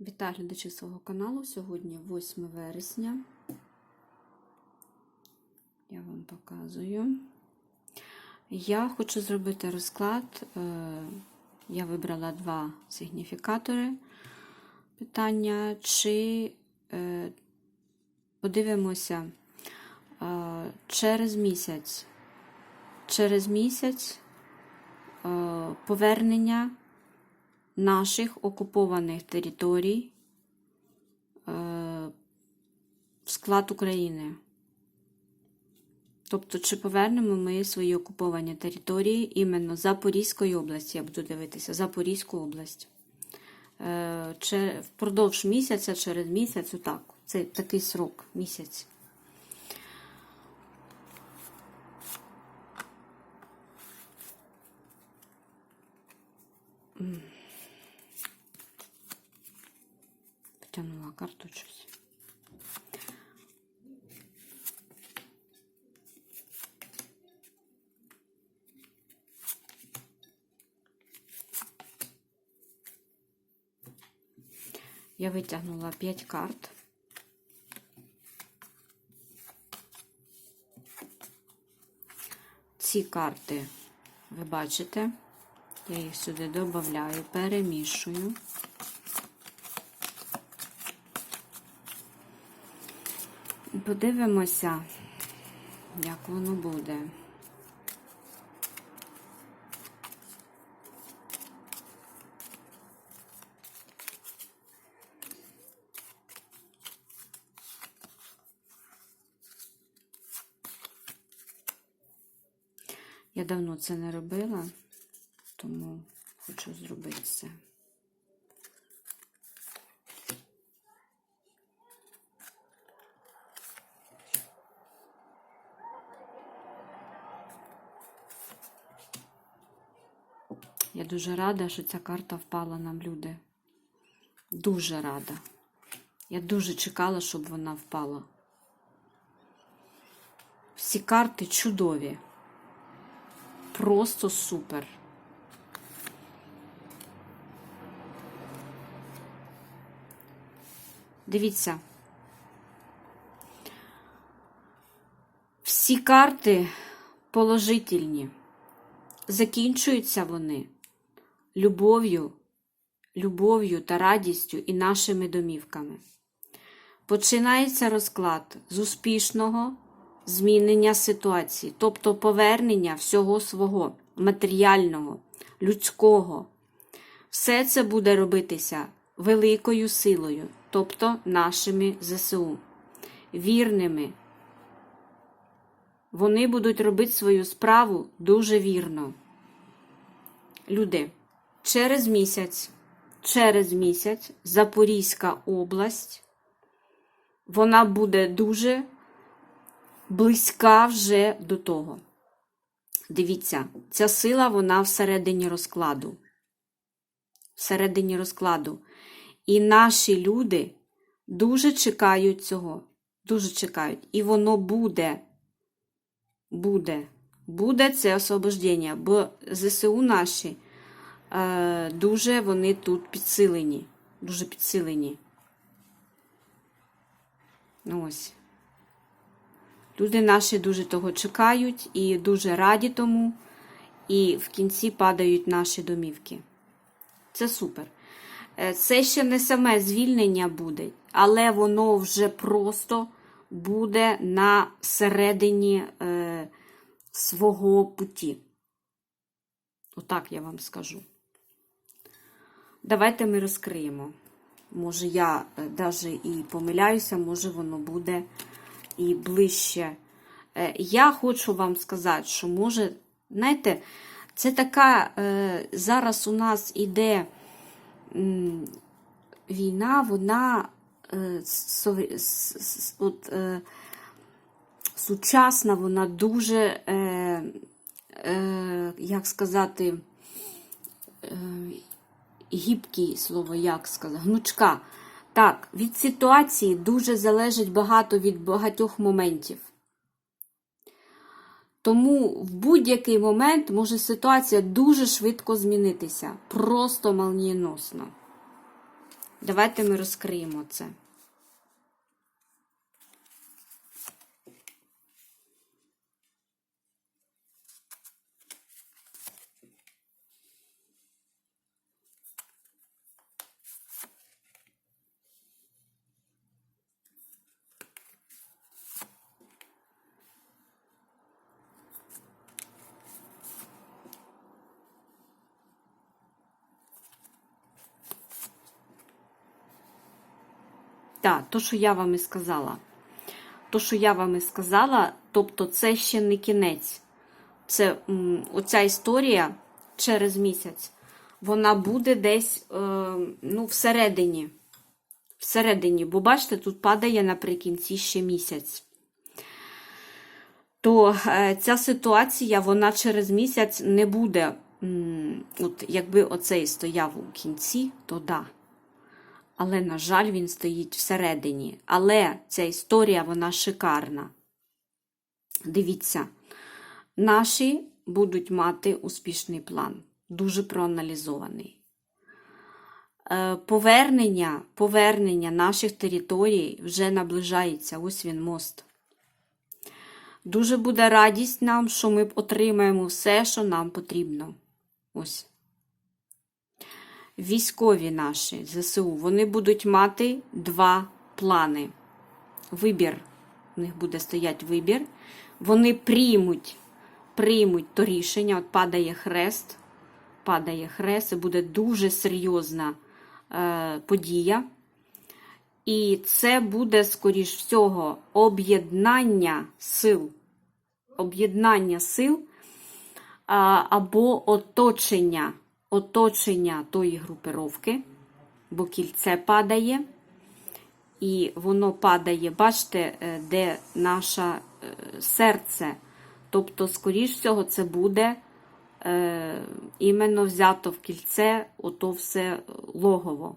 Вітаю глядачі свого каналу. Сьогодні 8 вересня. Я вам показую. Я хочу зробити розклад. Е, Я вибрала два сигніфікатори питання. Чи е, подивимося е, через місяць, через місяць повернення наших окупованих територій е, в склад України. Тобто, чи повернемо ми свої окуповані території іменно Запорізької області, я буду дивитися, Запорізьку область. Е, чи впродовж місяця, через місяць, отак. Це такий срок, місяць. Щось. Я витягнула 5 карт. Ці карти, ви бачите, я їх сюди додаю, перемішую. Подивимося, як воно буде. Я давно це не робила, тому хочу зробити це. Я дуже рада, що ця карта впала нам, люди. Дуже рада. Я дуже чекала, щоб вона впала. Всі карти чудові. Просто супер. Дивіться. Всі карти положительні. Закінчуються вони любов'ю, любов'ю та радістю і нашими домівками. Починається розклад з успішного змінення ситуації, тобто повернення всього свого матеріального, людського. Все це буде робитися великою силою, тобто нашими ЗСУ, вірними. Вони будуть робити свою справу дуже вірно. Люди, через місяць, через місяць Запорізька область, вона буде дуже близька вже до того. Дивіться, ця сила, вона всередині розкладу. Всередині розкладу. І наші люди дуже чекають цього. Дуже чекають. І воно буде. Буде. Буде це освобождення, бо ЗСУ наші дуже вони тут підсилені. Дуже підсилені. Ось. Люди наші дуже того чекають і дуже раді тому, і в кінці падають наші домівки. Це супер. Е, Це ще не саме звільнення буде, але воно вже просто буде на середині е, свого путі. Отак я вам скажу. Давайте ми розкриємо. Може, я навіть і помиляюся, може, воно буде і ближче. Е, Я хочу вам сказати, що може, знаєте, це така е, зараз у нас іде війна, вона е, от, е, сучасна, вона дуже, е, е, як сказати, е, гібкий слово, як сказати, гнучка. Так, від ситуації дуже залежить багато від багатьох моментів. Тому в будь-який момент може ситуація дуже швидко змінитися. Просто молнієносно. Давайте ми розкриємо це. Так, то, що я вам і сказала. То, що я вам і сказала, тобто це ще не кінець. Це оця історія через місяць. Вона буде десь е, ну, всередині. Всередині, бо бачите, тут падає наприкінці ще місяць. То е, ця ситуація, вона через місяць не буде. От якби оцей стояв у кінці, то да. Але, на жаль, він стоїть всередині. Але ця історія, вона шикарна. Дивіться, наші будуть мати успішний план, дуже проаналізований. Е, Повернення, повернення наших територій вже наближається. Ось він мост. Дуже буде радість нам, що ми отримаємо все, що нам потрібно. Ось військові наші ЗСУ, вони будуть мати два плани. Вибір, у них буде стояти вибір. Вони приймуть, приймуть то рішення, от падає хрест, падає хрест, це буде дуже серйозна е, подія. І це буде, скоріш всього, об'єднання сил. Об'єднання сил або оточення оточення тої групировки, бо кільце падає, і воно падає, бачите, е, де наше е, серце. Тобто, скоріш всього, це буде е, іменно взято в кільце, ото все логово.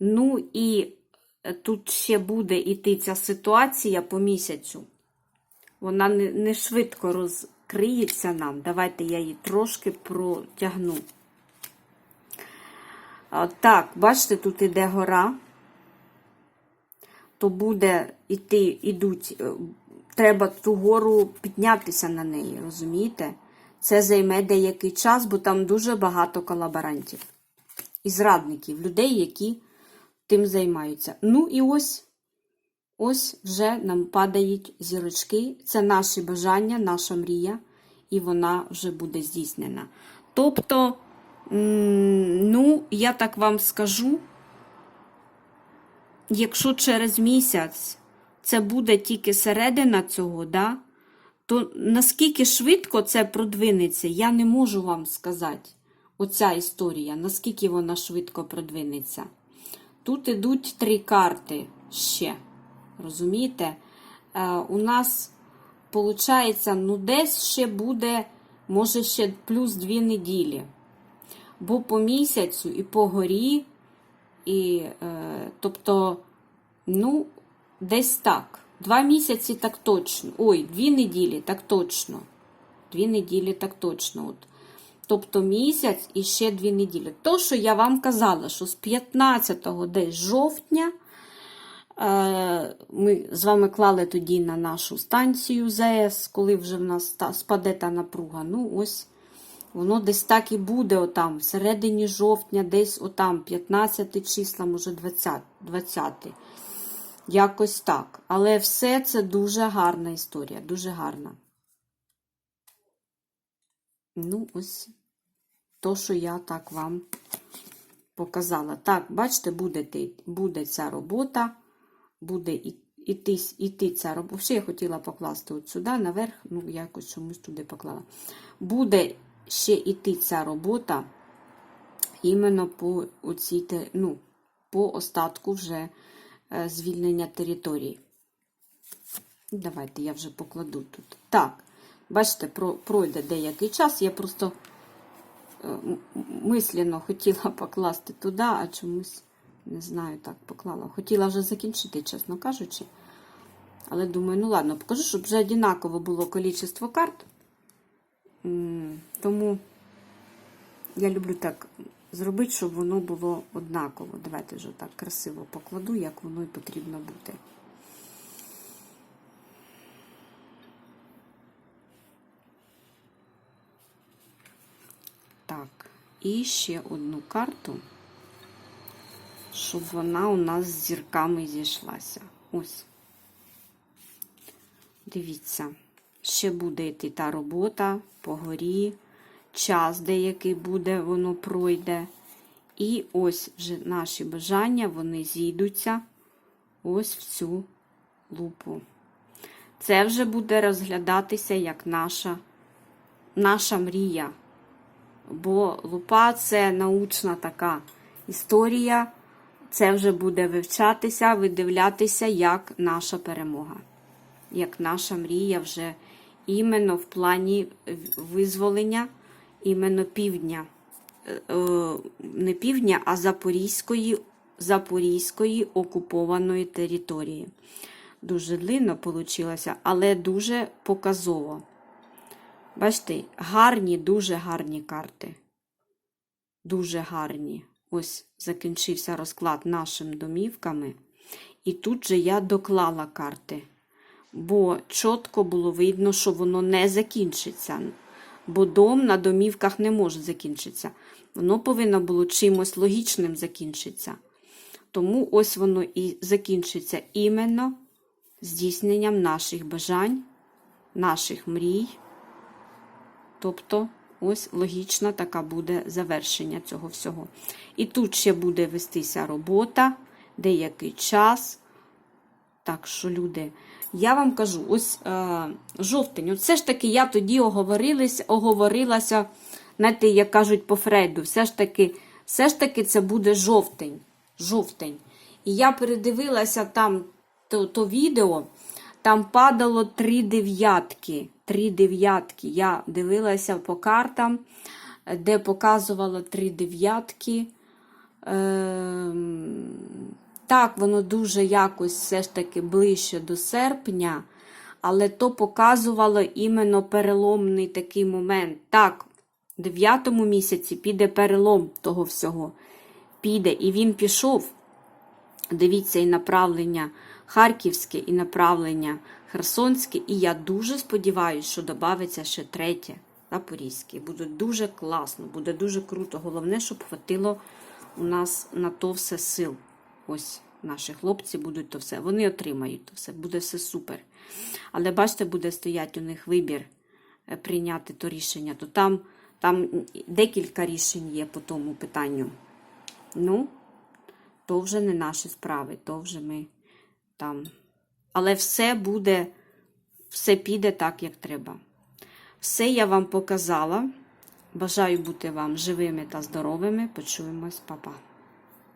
Ну і тут ще буде іти ця ситуація по місяцю. Вона не швидко розкриється нам. Давайте я її трошки протягну. Так, бачите, тут іде гора, то буде іти, ідуть, е, треба ту гору піднятися на неї, розумієте? Це займе деякий час, бо там дуже багато колаборантів і зрадників, людей, які тим займаються. Ну і ось. Ось вже нам падають зірочки. Це наші бажання, наша мрія, і вона вже буде здійснена. Тобто, ну, я так вам скажу, якщо через місяць це буде тільки середина цього, да, то наскільки швидко це продвинеться, я не можу вам сказати. Оця історія, наскільки вона швидко продвинеться. Тут ідуть три карти ще. Розумієте? Е, у нас, виходить, ну десь ще буде, може, ще плюс дві неділі. Бо по місяцю і по горі, і, е, тобто, ну, десь так. Два місяці так точно. Ой, дві неділі так точно. Дві неділі так точно. От. Тобто місяць і ще дві неділі. То, що я вам казала, що з 15 десь жовтня. Е, Ми з вами клали тоді на нашу станцію ЗС, коли вже в нас спаде та напруга. Ну, ось воно десь так і буде, отам, в середині жовтня, десь отам, 15 числа, може 20. 20. Якось так. Але все це дуже гарна історія, дуже гарна. Ну, ось то, що я так вам показала. Так, бачите, буде, буде ця робота буде іти, іти ця робота. Ще я хотіла покласти от сюди, наверх, ну, якось чомусь туди поклала. Буде ще іти ця робота іменно по оцій, ну, по остатку вже е, звільнення території. Давайте я вже покладу тут. Так, бачите, пройде деякий час. Я просто е, мислено хотіла покласти туди, а чомусь. Не знаю, так поклала. Хотіла вже закінчити, чесно кажучи. Але думаю, ну ладно, покажу, щоб вже однаково було кількість карт. Тому я люблю так зробити, щоб воно було однаково. Давайте вже так красиво покладу, як воно і потрібно бути. Так, і ще одну карту, щоб вона у нас з зірками зійшлася. Ось. Дивіться, ще буде йти та робота по горі, час деякий буде, воно пройде. І ось вже наші бажання, вони зійдуться ось в цю лупу. Це вже буде розглядатися як наша, наша мрія. Бо лупа це научна така історія. Це вже буде вивчатися, видивлятися як наша перемога, як наша мрія вже іменно в плані визволення, іменно півдня. Е, е, Не півдня, а Запорізької, Запорізької окупованої території. Дуже длинно вийшло, але дуже показово. Бачите, гарні, дуже гарні карти. Дуже гарні. Ось закінчився розклад нашими домівками. І тут же я доклала карти. Бо чітко було видно, що воно не закінчиться. Бо дом на домівках не може закінчитися. Воно повинно було чимось логічним закінчитися. Тому ось воно і закінчиться іменно здійсненням наших бажань, наших мрій. Тобто, ось логічна така буде завершення цього всього. І тут ще буде вестися робота, деякий час. Так що, люди, я вам кажу, ось е, жовтень. От все ж таки я тоді оговорилась, оговорилася, знаєте, як кажуть по Фрейду, все ж таки, все ж таки це буде жовтень. жовтень. І я передивилася там то, то відео, там падало три дев'ятки. Три дев'ятки. Я дивилася по картам, де показувало три дев'ятки. Ем, так, воно дуже якось все ж таки ближче до серпня, але то показувало іменно переломний такий момент. Так, в 9 місяці піде перелом того всього. Піде, і він пішов. Дивіться, і направлення Харківське, і направлення Херсонське. І я дуже сподіваюся, що додається ще третє Запорізьке. Буде дуже класно, буде дуже круто. Головне, щоб хватило у нас на то все сил. Ось наші хлопці будуть то все. Вони отримають то все, буде все супер. Але бачите, буде стояти у них вибір е, прийняти то рішення. То там, там декілька рішень є по тому питанню. Ну, то вже не наші справи, то вже ми там. Але все буде, все піде так, як треба. Все я вам показала. Бажаю бути вам живими та здоровими. Почуємось, Па-па.